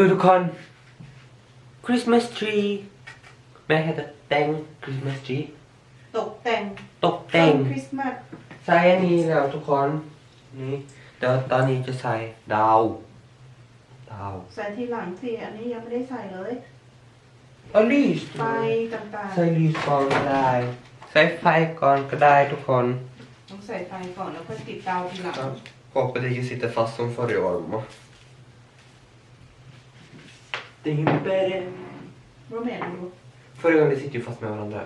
ดูทุกคน Christmas tree แม่ให้ตกแต่ง Christmas tree ตกแต่งตกแต่งต้นคริสต์มาสใส่อันนี้แล้วทุกคนนี่เดี๋ยวตอนนี้จะใส่ดาวดาวใส่ทีหลังสิอันนี้ยังไม่ได้ใส่เลยอลิสไฟต่างใส่ลีสก่อนก็ได้ใส่ไฟก่อนก็ได้ทุกคนๆต้องใส่ไฟก่อนแล้วค่อยติดเตาทีหลัง Hoppas det inte sitter fast som förr i armen. Det är inte รู้ไหมดู Förra gången det sitter ju fast med varandra.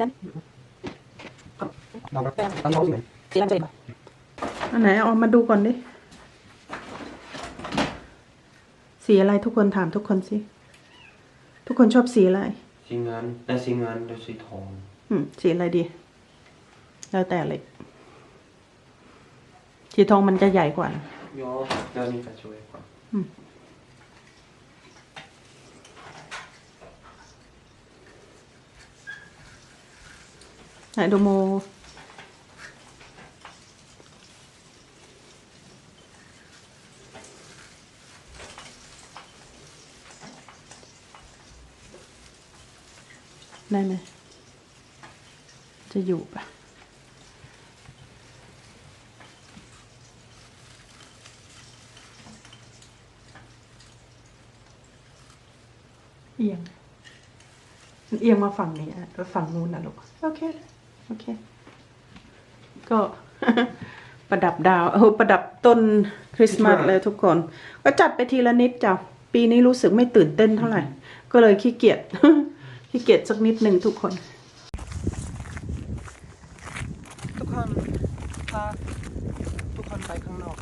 นี่ไงอันไหนเอามาดูก่อนดิ สีอะไรทุกคนถามทุกคนสิ ทุกคนชอบสีอะไร Singan, nej singan, det är tång. อืมสีอะไรดี แล้วแต่เลย สีทองมันจะใหญ่กว่า Ja, det är ungefär så jag kan. ไหนดูโม ได้ไหม จะอยู่ปะเอียง เอียงมาฝั่งนี้อะแล้วฝั่งนู้นนะลูก โอเค โอเค ก็ ประดับดาวเออประดับต้นคริสต์มาสเลยทุกคน ก็จัดไปทีละนิดจ้ะปีนี้รู้สึกไม่ตื่นเต้นเท่าไหร่ ก็เลยขี้เกียจขี้เกียจสักนิดหนึ่งทุกคน ทุกคนพาทุกคนไปข้างนอก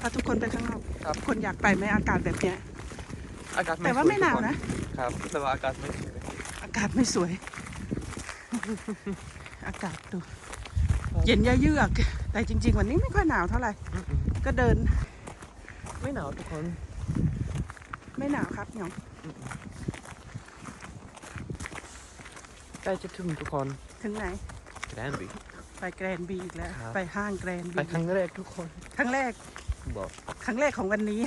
พาทุกคนไปข้างนอกครับทุกคนอยากไปไหมอากาศแบบเนี้ย Agat แต่ว่าไม่หนาวนะ ครับ แต่ว่าอากาศไม่สวย อากาศไม่สวย อากาศดู เย็นยะเยือก แต่จริง ๆ วันนี้ไม่ค่อยหนาวเท่าไหร่ ก็เดิน ไม่หนาวทุกคน ไม่หนาวครับหยองใกล้จะถึงทุกคน ถึงไหน แกรนบี ไปแกรนบีอีกแล้ว ครับ ไปห้างแกรนไปบีครั้งแรกทุกคน ครั้งแรก บอกครั้งแรกของวันนี้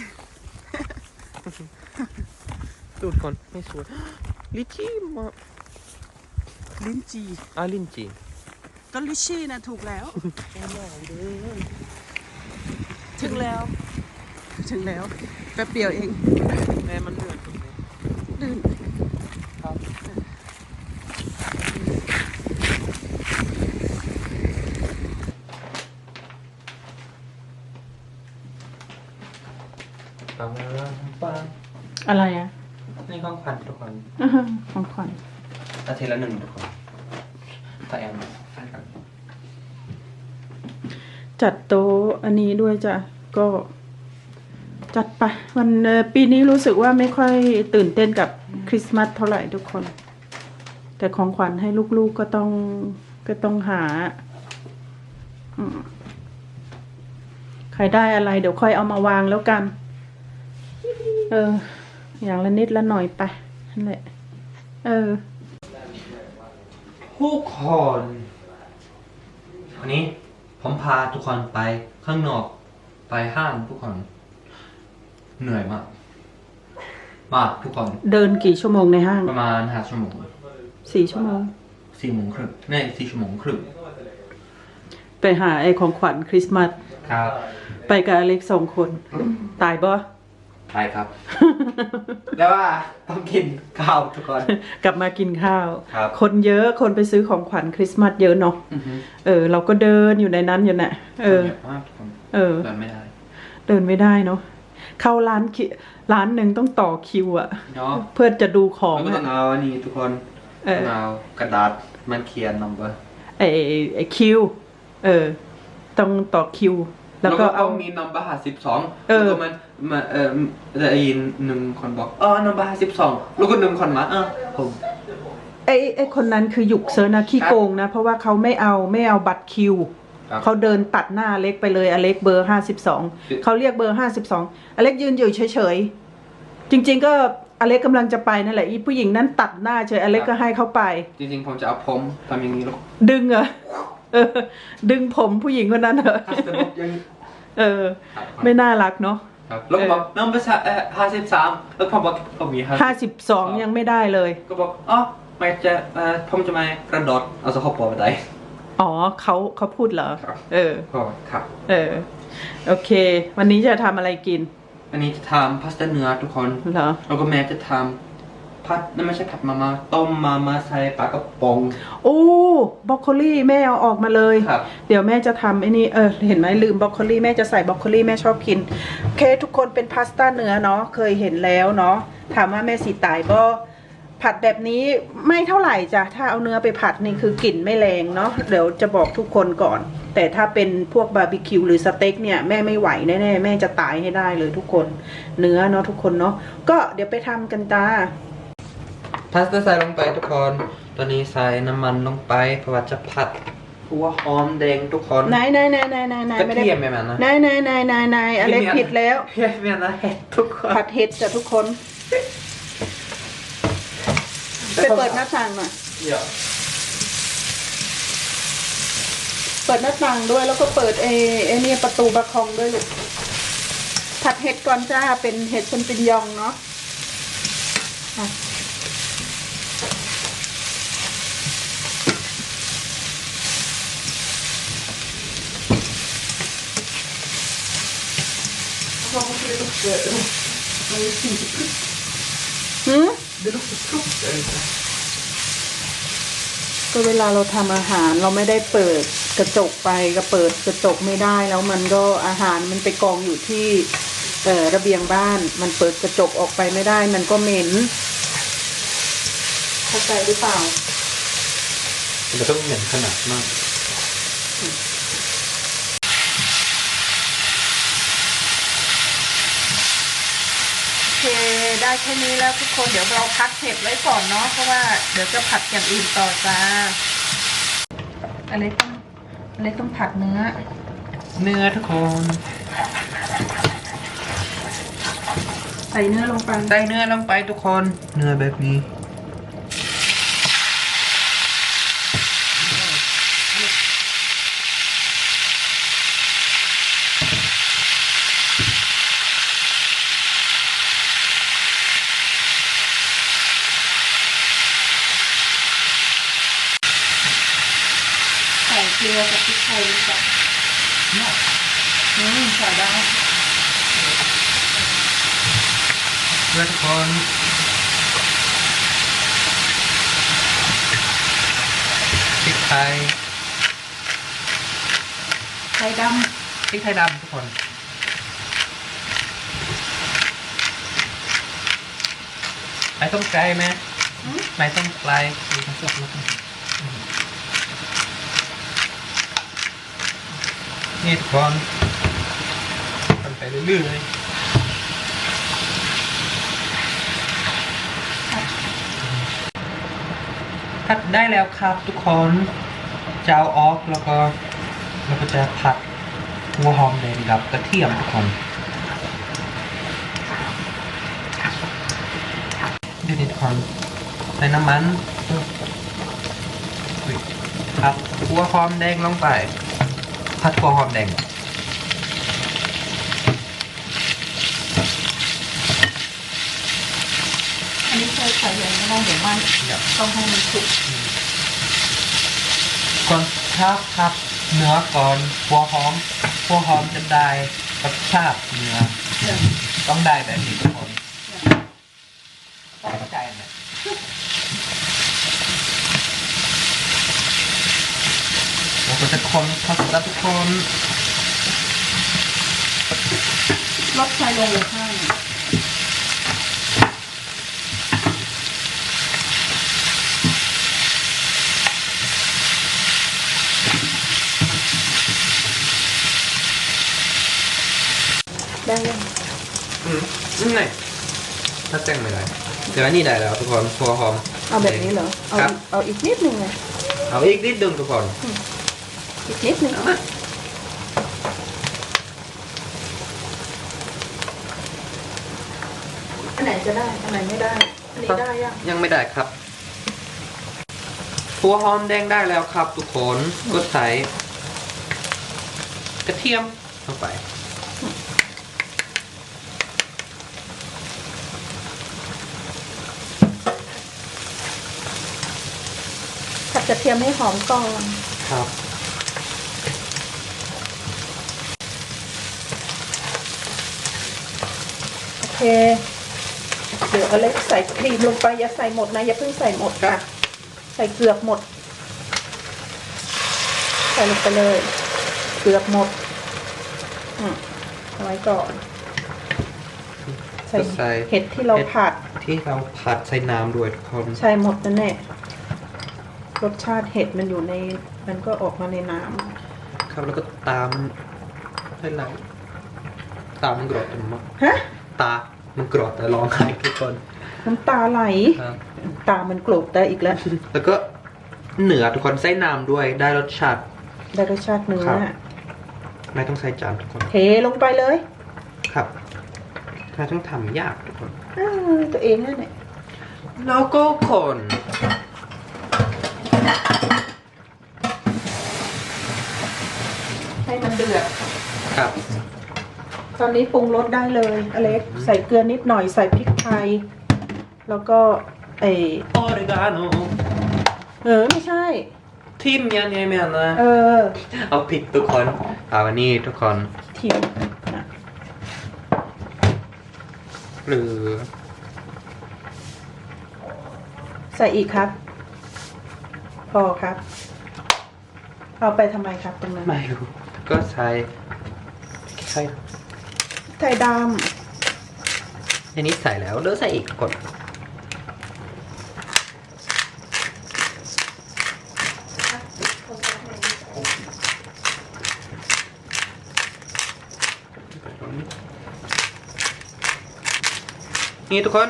ดูทุกคนไม่สวย ลิชี่มาลิ้นจีอะลินจี ก็ลิชชี่นะถูกแล้วแน่นอนเลยถึงแล้ว ถึงแล้วแป๊บเดียวเองแม่มันเดือดตรงนี้ลื่นครับปังปังอะไรอะนี่ของขวัญทุกคน ของขวัญอาทิตย์ละหนึ่งทุกคนถ้าแอมแฟนกัน จัดโต๊ะอันนี้ด้วยจ้ะก็จัดไปวันปีนี้รู้สึกว่าไม่ค่อยตื่นเต้นกับคริสต์มาสเท่าไหร่ทุกคน แต่ของขวัญให้ลูกๆก็ต้องก็ต้องหาใครได้อะไร เดี๋ยวค่อยเอามาวางแล้วกัน เออ อย่างละนิดละหน่อยไปนั่นแหละ เออทุกคนวันนี้ ผมพาทุกคนไปข้างนอก ไปห้างทุกคน เหนื่อยมาก มากทุกคน เดินกี่ชั่วโมงในห้างประมาณห้าชั่วโมงสี่ชั่วโมงสี่โมงครึ่งในสี่ชั่วโมงครึ่งไปหาไอ้ของขวัญคริสต์มาสครับ ไปกับอเล็กสองคน ตายบ่ ใช่ครับแล้วว่าต้องกินข้าวทุกคน กลับมากินข้าว ครับ คนเยอะคนไปซื้อของขวัญคริสต์มาสเยอะเนาะอือฮึเออ เราก็เดินอยู่ในนั้นอยู่น่ะเออ คนยะมากทุกคนเออ เดินไม่ได้เดินไม่ได้เนาะเข้าร้านคิร้านหนึ่งต้องต่อคิวอะเนาะเพื่อจะดูของแล้วก็ต้องอะเอาอันนี้ทุกคนเออ ต้องเอากระดาษมันเขียน number ไอ้ไอ้คิว เออ ต้องต่อคิว แล้วก็เอามี number ห้าสิบสองเออแล้วก็มันมาเออได้ยินหนึ่งคนบอกอ๋อ number ห้าสิบสองแล้วก็หนึ่งคนมาเออผมไอ้ไอ้คนนั้นคือหยุกเซอร์นะขี้โกงนะ เพราะว่าเขาไม่เอาไม่เอาบัตรคิวครับเขาเดินตัดหน้าอเล็กไปเลยอเล็กเบอร์ห้าสิบสองเขาเรียกเบอร์ห้าสิบสองอเล็กยืนอยู่เฉยๆจริง ๆ ก็อเล็กกำลังจะไปนั่นแหละอีผู้หญิงนั้นตัดหน้าเฉยอเล็กก็ให้เขาไป จริงๆผมจะเอาผมทำอย่างนี้แล้วดึงเหรอ เออ ดึงผมผู้หญิงคนนั้นเหรอแต่ผมยังเออไม่น่ารักเนาะ ครับแล้วก็บอก number ห้าสิบสามแล้วผมบอกผมมีห้าสิบสองยังไม่ได้เลย ก็บอกอ๋อไม่จะเอ่อผมจะมากระโดดเอาสะโพกปอไปได้อ๋อเขาเขาพูดเหรอครับเออ ก็ครับ เออ โอเค วันนี้จะทำอะไรกิน อันนี้จะทำพาสต้าเนื้อทุกคน เหรอ แล้วก็แม่จะทำ ผัดนั่นไม่ใช่ผัดมามาต้มมามาใส่ปลากระป๋อง โอ้บรอกโคลี่แม่เอาออกมาเลย ครับ เดี๋ยวแม่จะทำไอ้นี่เออเห็นไหมลืมบรอกโคลี่แม่จะใส่บรอกโคลี่แม่ชอบกินโอเคทุกคนเป็นพาสต้าเนื้อเนาะเคยเห็นแล้วเนาะถามว่าแม่สีตายก็ผัดแบบนี้ไม่เท่าไหร่จ้ะถ้าเอาเนื้อไปผัดนี่คือกลิ่นไม่แรงเนาะเดี๋ยวจะบอกทุกคนก่อน แต่ถ้าเป็นพวกบาร์บีคิวหรือสเต็กเนี่ยแม่ไม่ไหวแน่ๆแม่จะตายให้ได้เลยทุกคน เนื้อเนาะทุกคนเนาะก็เดี๋ยวไปทำกันจ้า พาสต้าใส่ลงไปทุกคน ตอนนี้ใส่น้ำมันลงไปเพราะว่าจะผัดหัวหอมแดงทุกคนไหนไหนไหนไหนไหนไหนกระไม่ได้เทียมไหมมันนะไหนไหนไหนไหนไหนอเล็กผิดแล้วเฮ้ยแม่นะเห็ดทุกคนผัดเห็ดจ้ะทุกคนไปเปิดหน้าต่างหน่อยเดี๋ยวเปิดหน้าต่างด้วยแล้วก็เปิดเอไอเนี่ยประตูบะคองด้วยลูกผัดเห็ดก่อนจ้าเป็นเห็ดชนปิญยองเนาะ อะหืมก็เวลาเราทำอาหารเราไม่ได้เปิดกระจกไปก็เปิดกระจกไม่ได้แล้วมันก็อาหารมันไปกองอยู่ที่เอ่อระเบียงบ้าน มันเปิดกระจกออกไปไม่ได้ มันก็เหม็นเข้าใจหรือเปล่า มันต้องเหม็นขนาดมาก โอเค ได้แค่นี้แล้วทุกคนเดี๋ยวเราพักเห็ดไว้ก่อนเนาะเพราะว่าเดี๋ยวจะผัดอย่างอื่นต่อจ้าอะไรต้องอะไรต้องผัดเนื้อ เนื้อทุกคนใส่เนื้อลงไปใส่เนื้อลงไปทุกคน เนื้อแบบนี้ ใส่เกลือกับพริกไทยดีกว่าอืมใส่ได้ เพื่อนทุกคนพริกไทย ไข่ด พริกไทยดำทุกคนไม่ต้องไกลไหมไม่ต้องไกลมีทั้งสองแล้วกันนี่ทุกคนทำไปเรื่อยๆผัดได้แล้วครับทุกคนจะเอาออกแล้วก็แล้วก็จะผัด หัวหอมแดงกับกระเทียมทุกคนเดี๋ยวนี้ทุกคนใส่น้ำมันอุ๊ยครับหัวหอมแดงลงไปผัดหัวหอมแดงำอันนี้เคยใส่ยังไม่ได้เดี๋ยวมันเดี๋ยวต้องให้มันสุกคนครับครับเนื้อก่อนหัวหอมหั วหอมจะได้รสชาติเนื้อต้องได้แบบนี้ทุกคนเข้าใจไหมเราก็จะคนเข้าใจทุกคนลดไฟลงเลยค่ะได้ยัง อืมอืมไงถ้าแจ้งไม่ได้ เดี๋ยวอันนี้ได้แล้วทุกคนหัวหอม เอาแบบนี้เหรอ เอาครับ เอาอีกนิดหนึ่งไงเอาอีกนิดนึงทุกคนอีกนิดหนึ่งเอามาอันไหนจะได้ อันไหนไม่ได้ อันนี้ได้ยังยังไม่ได้ครับหัวหอมแดงได้แล้วครับ ทุกคนก็ใส่กระเทียมลงไป ผัดก ระเทียมให้หอมก่อน ครับ โอเค เดี๋ยวอเล็กใส่ครีมลงไปอย่าใส่หมดนะ อย่าเพิ่งใส่หมดค่ะ ใส่เกือบหมด ใส่ลงไปเลย เกือบหมดอืมเอาไว้ก่อน ใส่ก็ใส่ เห็ดที่เราผัด ที่เราผัดใส่น้ำด้วยทุกคนใช่หมดนั่นแหละ รสชาติเห็ดมันอยู่ใน มันก็ออกมาในน้ครับแล้วก็ตามให้ไหลตามันกรอบจังมากำฮะ ตา มันกรอบแต่ร้องไห้ทุกคนน้ำตาไหล ครับ ตามันโกรธได้อีกแล้ว แล้วก็เหนือทุกคนใส่น้ำด้วยได้รสชาติ ได้รสชาติเนื้อครับ ไม่ต้องใส่จานทุกคนเทลงไปเลยครับถ้าต้องทำยากทุกคนอ้าวตัวเองนั่นแหละแล้วก็คน ให้มันเดือด ครับ ตอนนี้ปรุงรสได้เลยอเล็ก ใส่เกลือนิดหน่อยใส่พริกไทย แล้วก็ไอออริกาโนเออไม่ใช่ ทิมยันยังไงนะเออ เอาผิดทุกคนเอาวันนี้ทุกคนทิมนะหรือใส่อีกครับ พอครับ เอาไปทำไมครับตรงนั้น ไม่รู้ ก็ใส่ใส่ไทยดในนี้ใส่แล้วเดี๋ยวใส่อีกกด นี่ทุกคน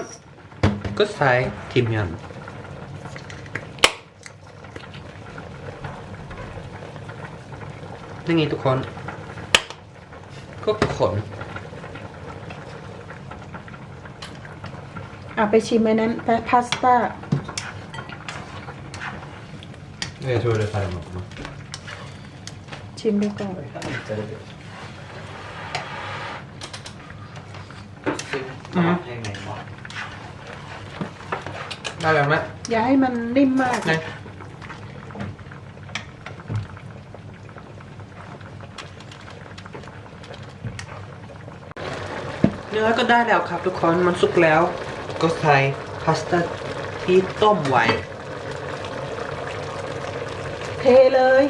ก็ใส่ทิมยัน นี่ไงทุกคน ก็ขนำเอาไปชิมไอ้นั้นแปพาสต้า Jag tror det är färre mat. ชิมดูก่อนอืมได้แล้วนะอย่าให้มันนิ่มมาก นะ เนื้อก็ได้แล้วครับทุกคนมันสุกแล้ว ก็ใส่พาสต้าที่ต้มไว้เทเลย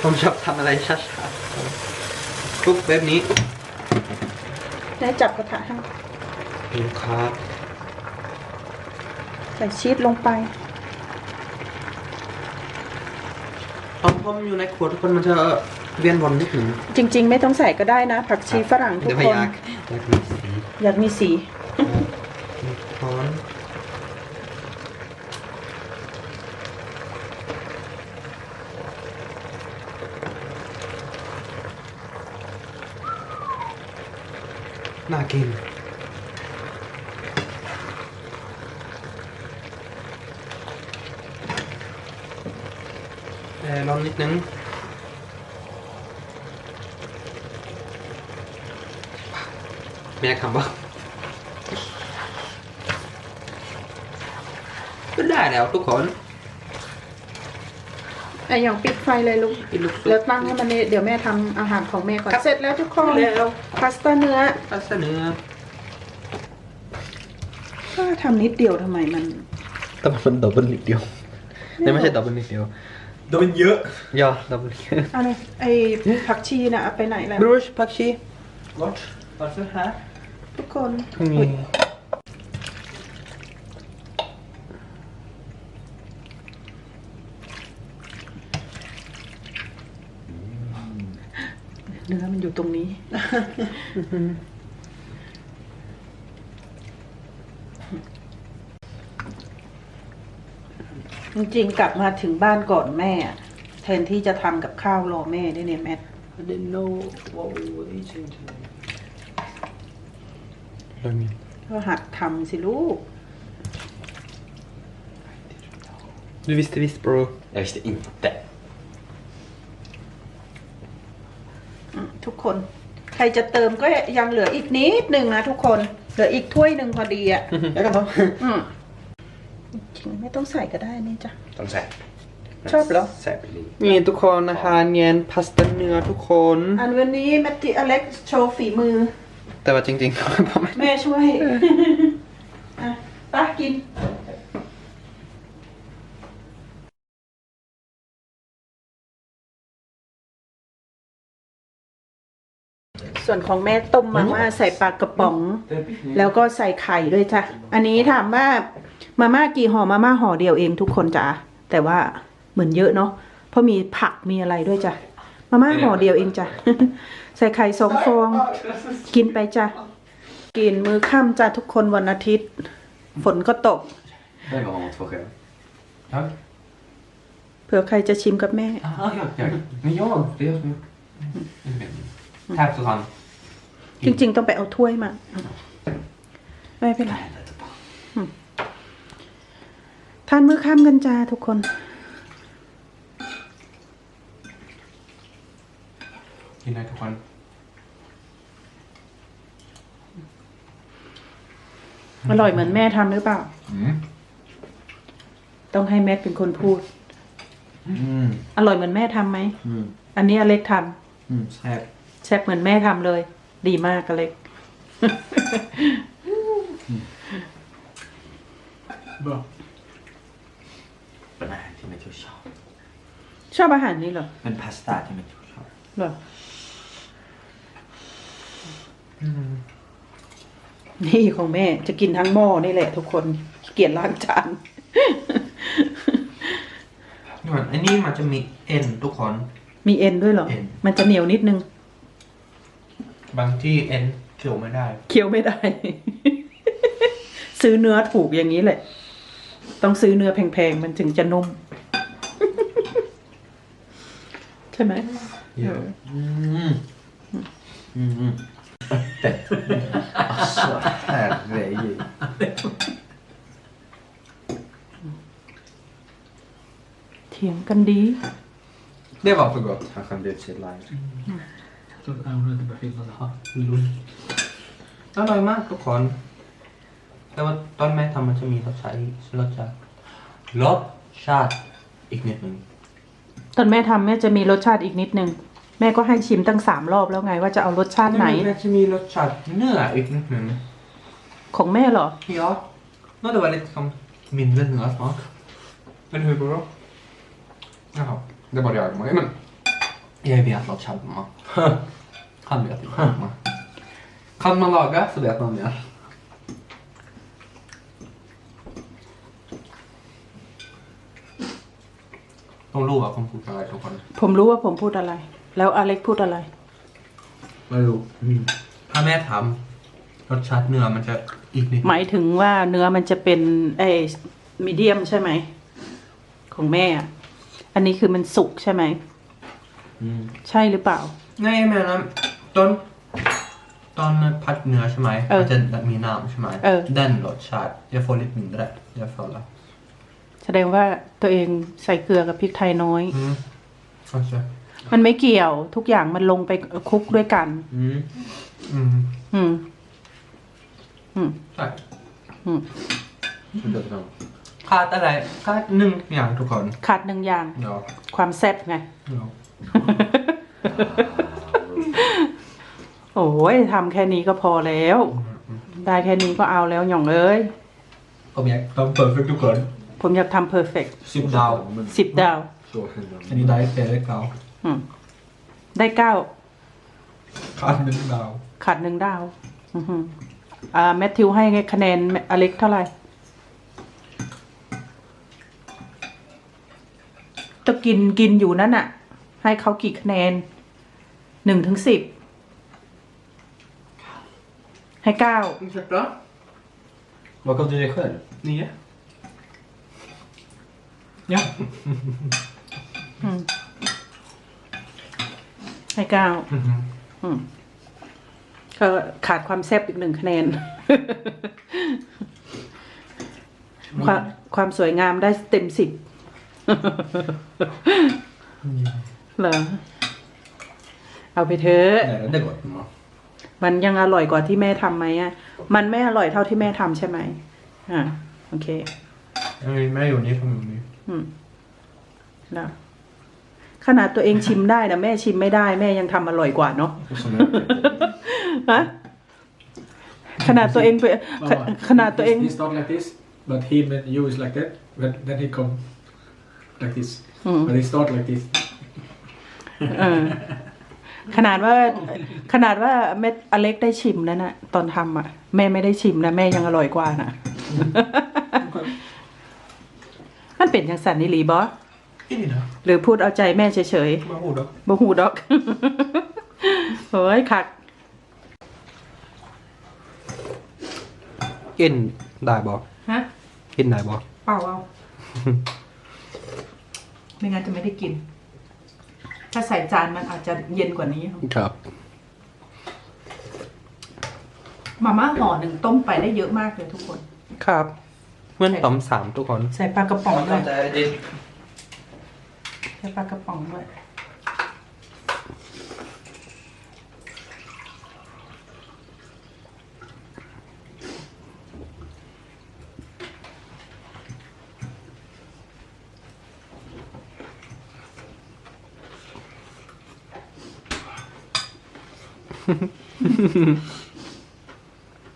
ผมชอบทำอะไรช้าๆคลุกแบบนี้แล้วจับกระทะให้นี่ครับใส่ชีสลงไปตอนผมอยู่ในครัวทุกคนมันจะ เวียนวนนิดหนึ่งจริง ๆ ไม่ต้องใส่ก็ได้นะ ผักชีฝรั่งทุกเดี๋ยวไม่คอนยากอยากมีสีอยากมีสีร้อนน่ากินแต่ร้อนนิดนึง ไม่อยากทำบ้างก็ได้แล้วทุกคนไออย่างปิดไฟเลยลูกปิดลูกแล้วตั้งให้มันนี่เดี๋ยวแม่ทำอาหารของแม่ก่อนเสร็จแล้วทุกคนแล้วพาสต้าเนื้อพาสต้าเนื้อก็ทำนิดเดียวทำไมมันแต่มันดับเบิลนิดเดียวนี่ไม่ใช่ดับเบิลนิดเดียวดับเบิลเยอะย่อดับเบิลเยอะอะไรไอผักชีน่ะเอาไปไหนแล้ว บรูชผักชี What What's it här ทุกคนมีเนื้อมันอยู่ตรงนี้ จริงๆกลับมาถึงบ้านก่อนแม่อะแทนที่จะทำกับข้าวรอแม่ได้เนี่ยแม่ I didn't know what we were eating today เรามีก็หัดทำสิลูก Du visste visst bro Jag visste inte. อืมทุกคน ใครจะเติมก็ยังเหลืออีกนิดหนึ่งนะทุกคน เหลืออีกถ้วยหนึ่งพอดีอะ Jag kan ta อืมจริงไม่ต้องใส่ก็ได้นี่จ้ะ De säger. Chop då. Säkerligen. นี่ทุกคนนะคะเนียนพาสต้าเนื้อทุกคน อันวันนี้แมตติอเล็กโชว์ฝีมือ แต่ว่าจริงๆพ่อแม่แม่ช่วย อะป้ากิน ส่วนของแม่ต้มมาม่าใส่ปลากระป๋อง แล้วก็ใส่ไข่ด้วยจ้ะ อันนี้ถามว่ามาม่ากี่ห่อมาม่าห่อเดียวเองทุกคนจ้ะแต่ว่าเหมือนเยอะเนาะเพราะมีผักมีอะไรด้วยจ้ะมาม่าห่อเดียวเองจ้ะ ใส่ไข่สองฟอง กินไปจ้ะ กินมื้อค่ำจ้ะทุกคนวันอาทิตย์ ฝนก็ตก Det var man två själv. Tack เผื่อใครจะชิมกับแม่ Aha, jag, jag. Men jag, det är jag som Tack Susanne จริง ๆ ต้องไปเอาถ้วยมา ไม่เป็นไรอืมทานมื้อค่ำกันจ้าทุกคน กินได้ทุกคนอร่อยเหมือนแม่ทำหรือเปล่า Mm. ต้องให้แม็กเป็นคนพูด Mm. อร่อยเหมือนแม่ทำไหม Mm. อันนี้อเล็กท Mm. Säg. ำแซ่บเหมือนแม่ทำเลย ดีมากอเล็ก Bra Men nej, till mitt hus. ชอบอาหารนี้เหรอ Men pasta till mitt hus. เหรอ นี่ของแม่จะกินทั้งหม้อนี่แหละ ทุกคนขี้เกียจล้างจานอันนี้มันจะมีเอ็นทุกคน มีเอ็นด้วยเหรอ เอ็น มันจะเหนียวนิดนึง บางที่เอ็นเคี่ยวไม่ได้ เคี้ยวไม่ได้ ซื้อเนื้อถูกอย่างนี้แหละ ต้องซื้อเนื้อแพงๆ มันถึงจะนุ่ม ใช่ไหม Ja. Mm. Mm. alltså, herregud. เถีย งกันดี Det var för gott. Han skämde ut sig live. อร่อยมากทุกคน แต่ว่าตอนแม่ทำมันจะมีรสชาติรสชาติรสชาติอีกนิดหนึ่งตอนแม่ทำแม่จะมีรสชาติอีกนิดหนึ่ง แม่ก็ให้ชิมตั้งสามรอบแล้วไงว่าจะเอารสชาติไหนแม่จะมีรสชาติเนื้ออีกนิดหนึ่งของแม่เหรอ Ja, no, det var lite som mindre smörsmak. Eller hur bra? Jaha, det var jag med. Men jag vet att Chalma. Han vet inte Chalma. Kan man laga så vet man mer. De lovar att de fortfarande är klockan. ผมรู้ว่าผมพูดอะไร แล้วอเล็กพูดอะไร Vadå? ถ้าแม่ทำรสชาติเนื้อมันจะอีกนิดหมายถึงว่าเนื้อมันจะเป็นไอ้มีเดียมใช่ไหม ของแม่อะอันนี้คือมันสุกใช่ไหม Mm. ใช่หรือเปล่า Nej, jag menar ตอนตอนผัดเนื้อใช่ไหมเออมันจะมีน้ำใช่ไหมเออ Den rödkär, jag får lite mindre. Jag följer. แสดงว่าตัวเองใส่เกลือกับพริกไทยน้อย Mm. Kanske. มันไม่เกี่ยวทุกอย่างมันลงไปคลุกด้วยกัน Mm. Mm. อืมอืม Tack. อืม Fortsätt fram. ขาดอะไรขาดหนึ่งอย่างทุกคนขาดหนึ่งอย่างเนาะความแซ่บไงเนาะโอ้ยทำแค่นี้ก็พอแล้ว ได้แค่นี้ก็เอาแล้วหย่องเอ้ย ผมอยากทำ perfect ทุกคนผมอยากทำเพอร์เฟกสิบดาว สิบดาว Så hände อันนี้ได้แต่ได้เก้า อืม ได้เก้า ขาดหนึ่งดาว ขาดหนึ่งดาว อือหืออ่าแมทธิวให้คะแนนอเล็กเท่าไหร่ จะกินกินอยู่นั่นน่ะให้เขากี่คะแนน หนึ่งถึงสิบ ให้เก้า Ursäkta? Vad gav du dig själv? Nio. Ja. อืม ให้เก้าอืมก็ขาดความแซ่บอีกหนึ่งคะแนน ความความสวยงามได้เต็มสิบเหรอ เอาไปเถอะ Nej, det är gott. mamma. มันยังอร่อยกว่าที่แม่ทำไหมอะ มันไม่อร่อยเท่าที่แม่ทำใช่ไหม อ่า โอเค Jag är med och ni kommer med. อืมนะ ขนาดตัวเองชิมได้นะแม่ชิมไม่ได้ แม่ยังทำอร่อยกว่าเนาะ Och som jag ฮะขนาดตัวเองไปข Mama, ขนาดตัวเอง He start like this, but he when you is like that, but then he come like this. Mm. But he start like this. เออขนาดว่าขนาดว่าแม่อเล็กได้ชิมแล้วนะตอนทำอะ แม่ไม่ได้ชิมนะแม่ยังอร่อยกว่านะ มันเป็นยังสันนิลีบอ In i det. หรือพูดเอาใจแม่เฉย Vad hårda. ๆบ่หูดอก โอ้ยคัก In där bak. ฮะ In där bak. เปล่าเอา ไม่งั้นจะไม่ได้กิน ถ้าใส่จานมันอาจจะเย็นกว่านี้ ครับ มาม่าห่อหนึ่งต้มไปได้เยอะมากเลยทุกคน ครับ เหมื่อนตำสามทุกคน ใส่ปลากระป๋องด้วย Det är det. ใส่ปลากระป๋องด้วย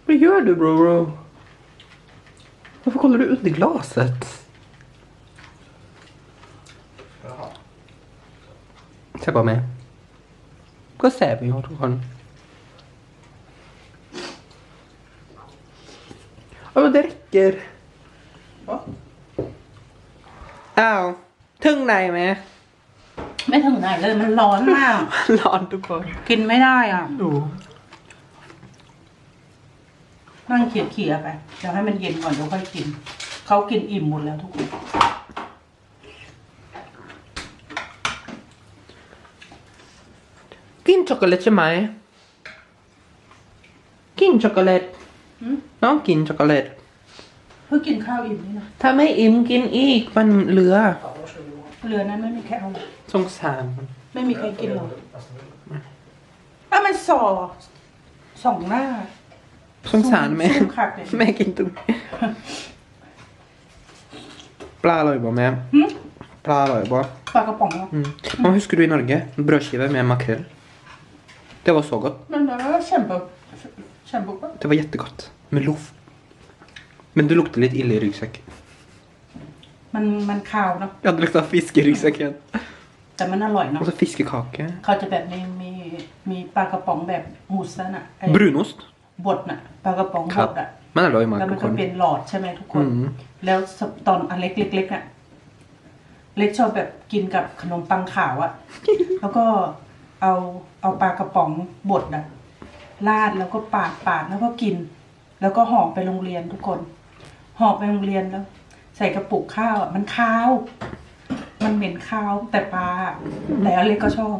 Vad gör du bror? Varför kollar du Ut i glaset? Se på mig. Gå se på mig ทุกคน Ja men det räcker. Va? อ้าว ถึงไหนไหม ไม่ถึงไหนเลยมันร้อนมาก ร้อนทุกคน กินไม่ได้อะ ดูนั่งเขียเขียๆไปเดี๋ยวให้มันเย็นก่อนเดี๋ยวค่อยกิน เขากินอิ่มหมดแล้วทุกคน กิน ช็อกโกแลตใช่ไหมกินช็อกโกแลตหืมน้องกินช็อกโกแลตเพิ่งกินข้าวอิ่มนี่นะถ้าไม่อิ่มกินอีกมันเหลือเรือนั้นไม่มีใครเอาสงสารมันไม่มีใครกินหรอกอะมันสอสองหน้าสงสารแม่สู้คักเลยแม่กินตรงนี้ปลาอร่อยบ่แม่หึปลาอร่อยบ่ปลากระป๋องเหรอ Mm. Men husker du i Norge? Brödskivor med makrell. Det var så gott. มันแบบว่าแชมพูแชมพูปะ Det var jättegott. Med loff. Men du luktade lite illa i ryggsäcken. มันมันคาวเนาะ Jag hade luktat fisk i ryggsäcken. แต่มันอร่อยเนาะ Och så fiskekaka. เขาจะแบบมีมีมีปลากระป๋องแบบมูสน่ะไอ้ Brunost. บดน่ะปลากระป๋องครับบดอะ Man är แล้วมัน i ก็ marken. เป็นหลอดใช่ไหมทุกคน อืม แล้วตอนอันเล็กเล็กๆอะ เล็กชอบแบบกินกับขนมปังขาวอะ แล้วก็ เอาเอาปลากระป๋องบดอะราดแล้วก็ปาดปาดแล้วก็กิน แล้วก็ห่อไปโรงเรียนทุกคนห่อไปโรงเรียนแล้ว ใส่กระปุกข้าวอะมันคาว มันเหม็นคาวแต่ปลาแต่อเล็กก็ชอบ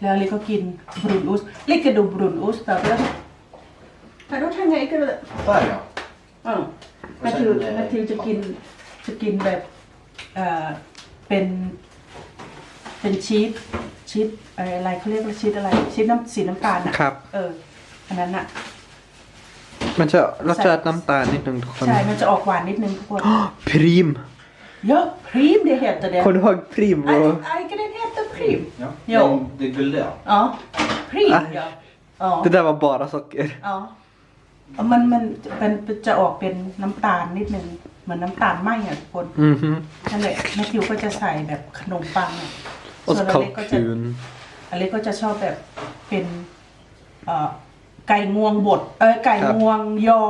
แล้วอเล็กก็กินบรูนอุสเล็กจะดูบรูนอุสแต่ว่าแต่รสชาติไงก็เลย Där ja. อ่าแมทธิวแมทธิวจะกินจะกินแบบเอ่อเป็น เป็นชีส ชีสอะไรเขาเรียกว่าชีสอะไรชีสน้ำสีน้ำตาลอะครับ เอออันนั้นอะ มันจะรสชาติน้ำตาลนิดนึงทุกคนใช่ มันจะออกหวานนิดนึงทุกคน Prim! เยอะพรีมเดี๋ยวเห็ดตัวเดียว Kommer du ihåg Prim? ไอ้ Och... ไอ้ก็ได้เห็ดตัวพรีม Ja. Jo. Men Det är gulliga. อ๋อพรีมอะเดี๋ยวอ๋อ Det där var bara socker. อ๋อมันมันเป็นจะออกเป็นน้ำตาลนิดนึงเหมือนน้ำตาลไหมอะทุกคน Mhm. นั่นแหละแมทธิวก็จะใส่แบบขนมปังอะ Och ส่วน så อเล็กก็จะ kalkun. อเล็กก็จะชอบแบบเป็นเอ่อไก่งวงบดเอ้ยไก่ครับงวงยอ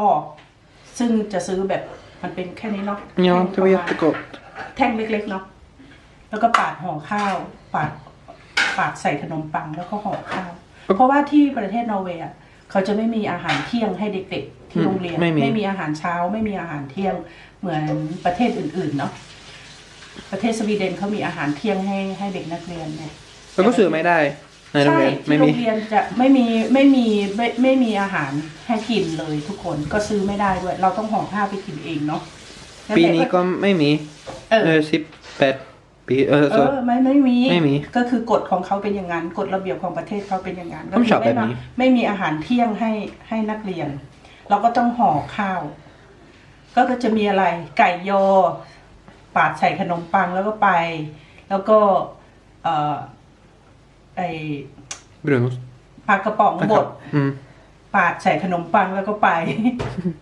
ซึ่งจะซื้อแบบมันเป็นแค่นี้เนาะ Ja, แท่ง det ป var ระมาณ jättegott. แท่งเล็กๆเนาะแล้วก็ปาดห่อข้าวปาดปาดใส่ขนมปังแล้วก็ห่อข้าว เพราะว่าที่ประเทศนอร์เวย์อะเขาจะไม่มีอาหารเที่ยงให้เด็กๆที่โรงเรียนไม่มีไม่มีอาหารเช้าไม่มีอาหารเที่ยงเหมือนประเทศอื่นๆเนาะ ประเทศสวีเดนเขามีอาหารเที่ยงให้ให้เด็กนักเรียนไง Men vad sur mig där. Nej, det ใช่ blev ที่โรง med เรียนจะไม่มีไม่มีไม่ไม่มีอาหารให้กินเลยทุกคนก็ซื้อไม่ได้ด้วย เราต้องห่อผ้าไปกินเองเนาะแล้วปีเด็กนี้ก็ก็ไม่มี เออ เออสิบแปดปีเออเอ så อไม่ไม่มีไม่มีก็คือกฎของเขาเป็นอย่างนั้นกฎระเบียบของประเทศเขาเป็นอย่างนั้นผมชอบก็คืแบบนี้ไม่มาไม่มีอาหารเที่ยงให้ให้นักเรียน เราก็ต้องห่อข้าว ก็ก็จะมีอะไร ไก่ยอ ปาดใส่ขนมปังแล้วก็ไป แล้วก็เอ่อไอ brunost ปลากระป๋องนะบครับดอืมปาดใส่ขนมปังแล้วก็ไป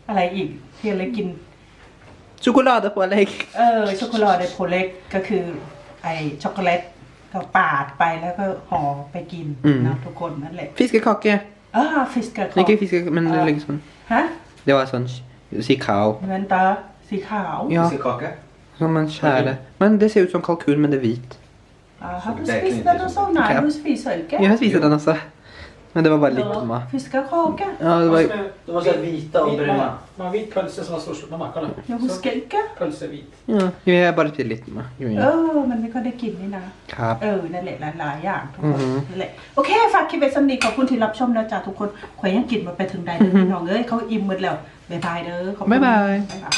อะไรอีกที่อะไรกิน chokladpålägg เออช็อกโกแลตในโพเล็กก็คือ ไอช็อกโกแลตก็ปาดไปแล้วก็ห่อไปกินอืม นะทุกคนนั่นแหละ fiskekake อ่าฟิสกับนี่คือ fiskekake men det är liksom ฮะ det var sån sikao เงินตาสีขาว ja Fiskekaka. som man skär det men det ser ut som kalkun men det är vit อ่าhar du Det kan spist inte den och så. så? Nej, Okej. du spiser inte. jag har spisat den också men det var bara lite ma Fiskekaka. ja det var De var så här vita och Vit bruna. mamma. Mamma, vit pölse som var stor. Mamma, kolla. Jag Så, huskar inte. Pölse vit. ja jag är bara till lite ma jo, เอ ja. อ มันไม่ค่อยได้กินนี่นะ ครับ เออ นั่นแหละหลายๆอย่างทุก อื ค อน ฮึ นั่นแหละ โอเค ฝากคลิปไว้สำนีขอบคุณที่รับชมนะจ๊ะทุกคนข่อยยังกินมาไปถึงใดเด้อพี่น้องเอ้ยเขาอิ่มหมดแล้ว บ๊ายบายเด้อขอบคุณ บ๊ายบาย บ๊ายบาย